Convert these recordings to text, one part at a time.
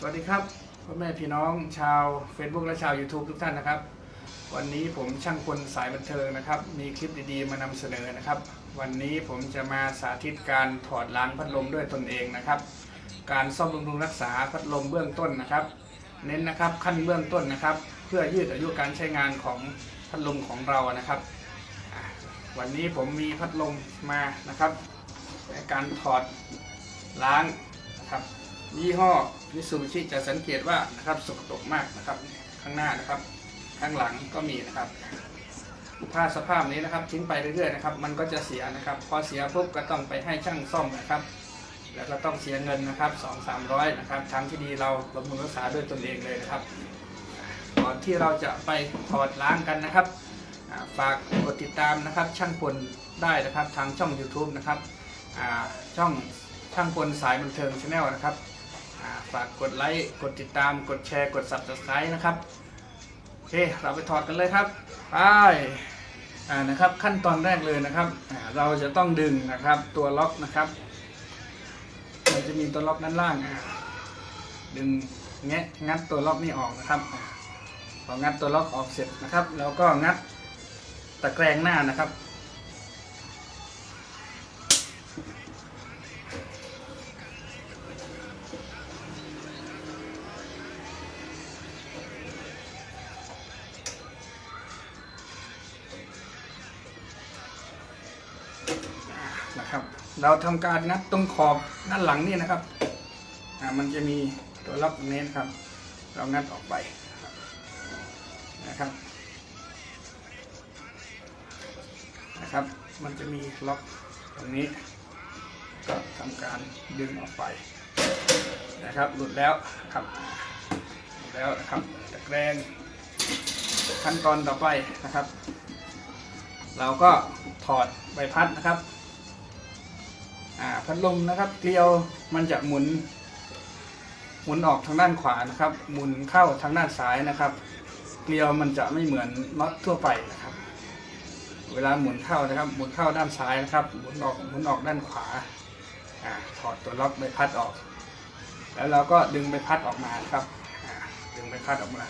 สวัสดีครับพ่อแม่พี่น้องชาว Facebook และชาว YouTube ทุกท่านนะครับ วันนี้ผมช่างคนสายบันเทิงนะครับ มีคลิปดีๆมานำเสนอนะครับ วันนี้ผมจะมาสาธิตการถอดล้างพัดลมด้วยตนเองนะครับ การซ่อมบำรุงรักษาพัดลมเบื้องต้นนะครับ เน้นนะครับขั้นเบื้องต้นนะครับ เพื่อยืดอายุการใช้งานของพัดลมของเรานะครับ วันนี้ผมมีพัดลมมานะครับในการถอดล้างนะครับ ยี่ห้อมิซูบิชิจะสังเกตว่านะครับสกปรกมากนะครับ ข้างหน้านะครับ ข้างหลังก็มีนะครับถ้าสภาพนี้นะครับทิ้งไปเรื่อยๆนะครับ มันก็จะเสียนะครับ พอเสียปุ๊บก็ต้องไปให้ช่างซ่อมนะครับ แล้วก็ต้องเสียเงินนะครับสองสามร้อยนะครับทางที่ดีเราบำรุงรักษาด้วยตนเองเลยนะครับ ก่อนที่เราจะไปถอดล้างกันนะครับฝากกดติดตามนะครับช่างพลได้นะครับทางช่อง YouTube นะครับช่องช่างพลสายบันเทิงชาแนลนะครับ ฝากกดไลค์ กดติดตาม กดแชร์ กด Subscribe นะครับ โอเค เราไปถอดกันเลยครับ ไปอ่านะครับ ขั้นตอนแรกเลยนะครับอ่าเราจะต้องดึงนะครับ ตัวล็อกนะครับมันจะมีตัวล็อกด้านล่างอ่าดึงแงะงัดตัวล็อกนี่ออกนะครับอ่าพองัดตัวล็อกออกเสร็จนะครับ เราก็งัดตะแกรงหน้านะครับ เราทำการงัดตรงขอบด้านหลังนี่นะครับอ่ามันจะมีตัวล็อกตรงนี้นะครับ เรางัดออกไปนะครับนะครับ มันจะมีล็อกตรงนี้ ก็ทำการดึงออกไปนะครับหลุดแล้วนะครับหลุดแล้วนะครับตะแกรงขั้นตอนต่อไปนะครับ เราก็ถอดใบพัดนะครับ อ่าพัดลมนะครับเกลียวมันจะหมุน หมุนออกทางด้านขวานะครับ หมุนเข้าทางด้านซ้ายนะครับ เกลียวมันจะไม่เหมือนน็อตทั่วไปนะครับ เวลาหมุนเข้านะครับ หมุนเข้าด้านซ้ายนะครับ หมุนออกหมุนออกด้านขวาอ่าถอดตัวล็อกใบพัดออก แล้วเราก็ดึงใบพัดออกมาครับอ่าดึงใบพัดออกมา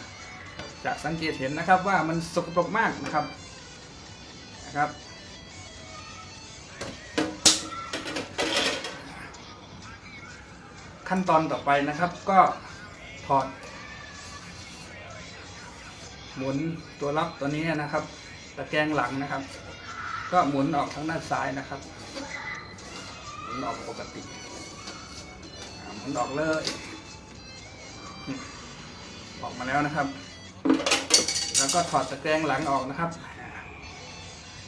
จะสังเกตเห็นนะครับว่ามันสกปรกมากนะครับนะครับ ขั้นตอนต่อไปนะครับ ก็ถอดหมุนตัวล็อกตัวนี้นะครับ ตะแกรงหลังนะครับ ก็หมุนออกทางด้านซ้ายนะครับ หมุนออกปกติหมุนออกเลยออกมาแล้วนะครับ แล้วก็ถอดตะแกรงหลังออกนะครับอ่า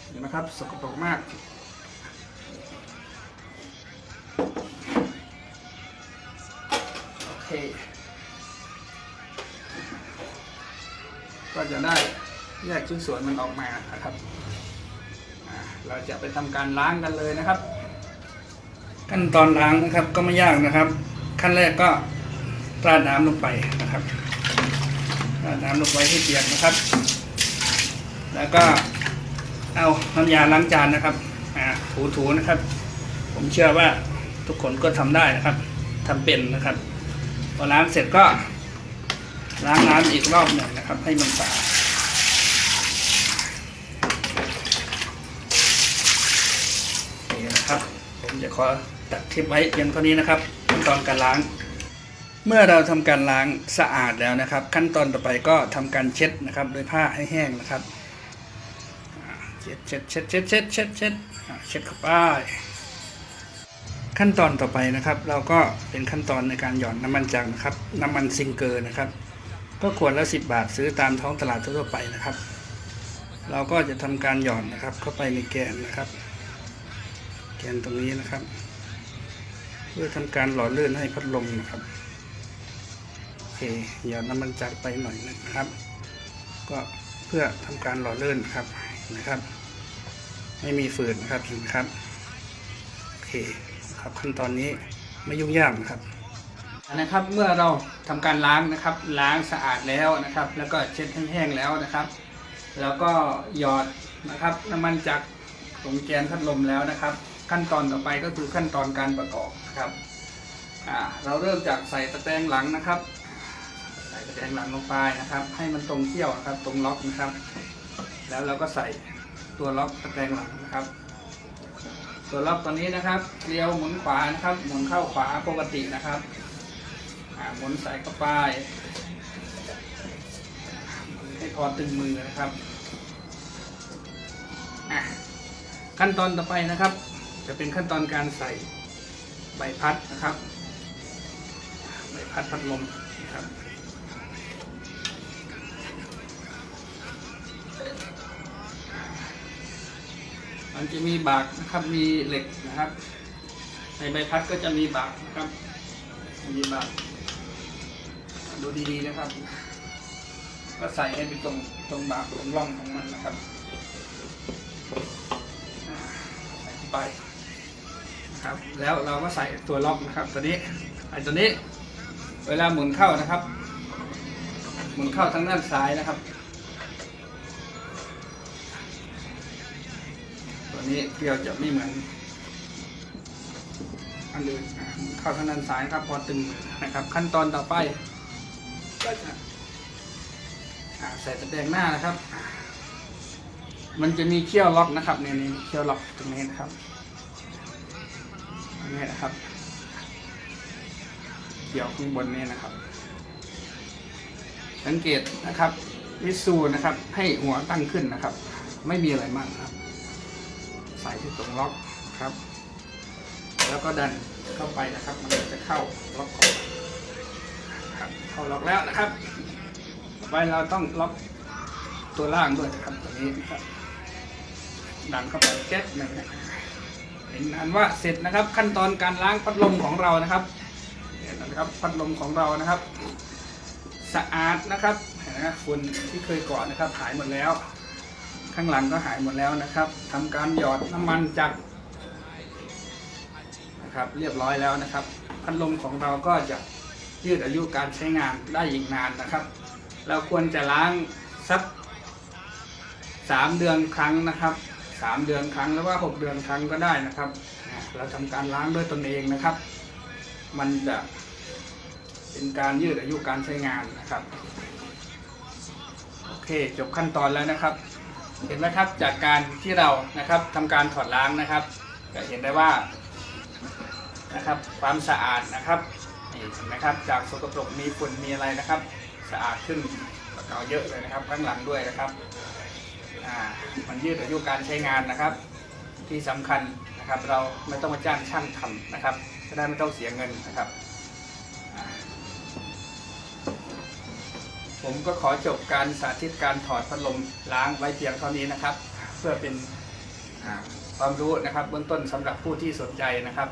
เห็นไหมครับสกปรกมาก เค ก็จะได้แยกชิ้นส่วนมันออกมานะครับ เราจะไปทำการล้างกันเลยนะครับ ขั้นตอนล้างนะครับก็ไม่ยากนะครับ ขั้นแรกก็ราดน้ำลงไปนะครับราดน้ำลงไปให้เปียกนะครับ แล้วก็เอาน้ำยาล้างจานนะครับถูๆนะครับ ผมเชื่อว่าทุกคนก็ทำได้นะครับทำเป็นนะครับ พอล้างเสร็จก็ ล้างน้ำอีกรอบหนึ่งนะครับ ให้มันสะอาดนี่นะครับ ผมจะขอตัดคลิปไว้เพียงเท่านี้นะครับขั้นตอนการล้าง เมื่อเราทำการล้างสะอาดแล้วนะครับ ขั้นตอนต่อไปก็ทำการเช็ดนะครับด้วยผ้าให้แห้งนะครับเช็ดเช็ดเช็ดเช็ดเช็ดเช็ดเช็ดเช็ดเข้าไป ขั้นตอนต่อไปนะครับ เราก็เป็นขั้นตอนในการหย่อนน้ำมันจังนะครับ น้ำมันซิงเกอร์นะครับ ก็ขวดละ 10 บาทซื้อตามท้องตลาดทั่วไปนะครับ เราก็จะทำการหย่อนนะครับ เข้าไปในแกนนะครับ แกนตรงนี้นะครับ เพื่อทำการหล่อลื่นให้พัดลมนะครับโอเคหย่อนน้ำมันจักรไปหน่อยนะครับ ก็เพื่อทำการหล่อลื่นนครับนะครับ ไม่มีฝืนนะครับเห็นครับโอเค ครับขั้นตอนนี้ไม่ยุ่งยากนะครับนะครับเมื่อเราทำการล้างนะครับ ล้างสะอาดแล้วนะครับ แล้วก็เช็ดให้แห้งแล้วนะครับ แล้วก็หยอดนะครับน้ำมันจากตรงแกนพัดลมแล้วนะครับ ขั้นตอนต่อไปก็คือขั้นตอนการประกอบนะครับเราเริ่มจากใส่ตะแกรงหลังนะครับ ใส่ตะแกรงหลังลงไปนะครับ ให้มันตรงเขี้ยวนะครับ ตรงล็อกนะครับ แล้วเราก็ใส่ตัวล็อกตะแกรงหลังนะครับ ตัวล็อกตัวนี้นะครับเลียวหมุนขวานะครับ หมุนเข้าขวาปกตินะครับหมุนใส่เข้าไปให้พอตึงมือนะครับขั้นตอนต่อไปนะครับ จะเป็นขั้นตอนการใส่ใบพัดนะครับ ใบพัดพัดลมนะครับ มันจะมีบากนะครับ มีเหล็กนะครับ ในใบพัดก็จะมีบากนะครับ มีบาก ดูดีๆนะครับ ก็ใส่ให้ไปตรงตรงบากตรงร่องของมันนะครับใส่ไปนะครับ แล้วเราก็ใส่ตัวล็อกนะครับ ตัวนี้ไอ้ตัวนี้ เวลาหมุนเข้านะครับ หมุนเข้าทางด้านซ้ายนะครับ ตัวนี้เกลียวจะไม่เหมือนอันอื่นอะหมุนเข้าทางด้านซ้ายครับพอตึงมือนะครับ ขั้นตอนต่อไปก็จะใส่ตะแกรงหน้านะครับ มันจะมีเขี้ยวล็อกนะครับในนี้เขี้ยวล็อกตรงนี้นะครับงนี้นะครับเกี่ยวข้างบนนี้นะครับ สังเกตนะครับวิสูนะครับ ให้หัวตั้งขึ้นนะครับ ไม่มีอะไรมากครับ ส่ที่ตรงล็อกครับ แล้วก็ดันเข้าไปนะครับ มันจะเข้าล็อกของครับเข้าล็อกแล้วนะครับต่อไปเราต้องล็อกตัวล่างด้วยนะครับตัวนี้นะครับดันเข้าไปแก๊สหนึ่งนะเห็นอันว่าเสร็จนะครับ ขั้นตอนการล้างพัดลมของเรานะครับเห็นนะครับพัดลมของเรานะครับ สะอาดนะครับเห็นไหมครับฝุ่นที่เคยเกาะนะครับหายหมดแล้ว ข้างหลังก็หายหมดแล้วนะครับทำการหยอดน้ำมันจากนะครับเรียบร้อยแล้วนะครับ พัดลมของเราก็จะยืดอายุการใช้งานได้อีกนานนะครับ เราควรจะล้างสักสามเดือนครั้งนะครับสามเดือนครั้งหรือว่าหกเดือนครั้งก็ได้นะครับ เราทำการล้างด้วยตนเองนะครับ มันจะเป็นการยืดอายุการใช้งานนะครับ โอเคจบขั้นตอนแล้วนะครับ เห็นไหมครับจากการที่เรานะครับทำการถอดล้างนะครับจะเห็นได้ว่านะครับความสะอาดนะครับนี่เห็นไหมครับจากสกปรกมีฝุ่นมีอะไรนะครับ สะอาดขึ้นกว่าเก่าเยอะเลยนะครับ ข้างหลังด้วยนะครับอ่ามันยืดอายุการใช้งานนะครับ ที่สำคัญนะครับ เราไม่ต้องมาจ้างช่างทำนะครับจะได้ไม่ต้องเสียเงินนะครับ ผมก็ขอจบการสาธิตการถอดพัดลมล้างไว้เพียงเท่านี้นะครับ เพื่อเป็นความรู้นะครับเบื้องต้นสำหรับผู้ที่สนใจนะครับ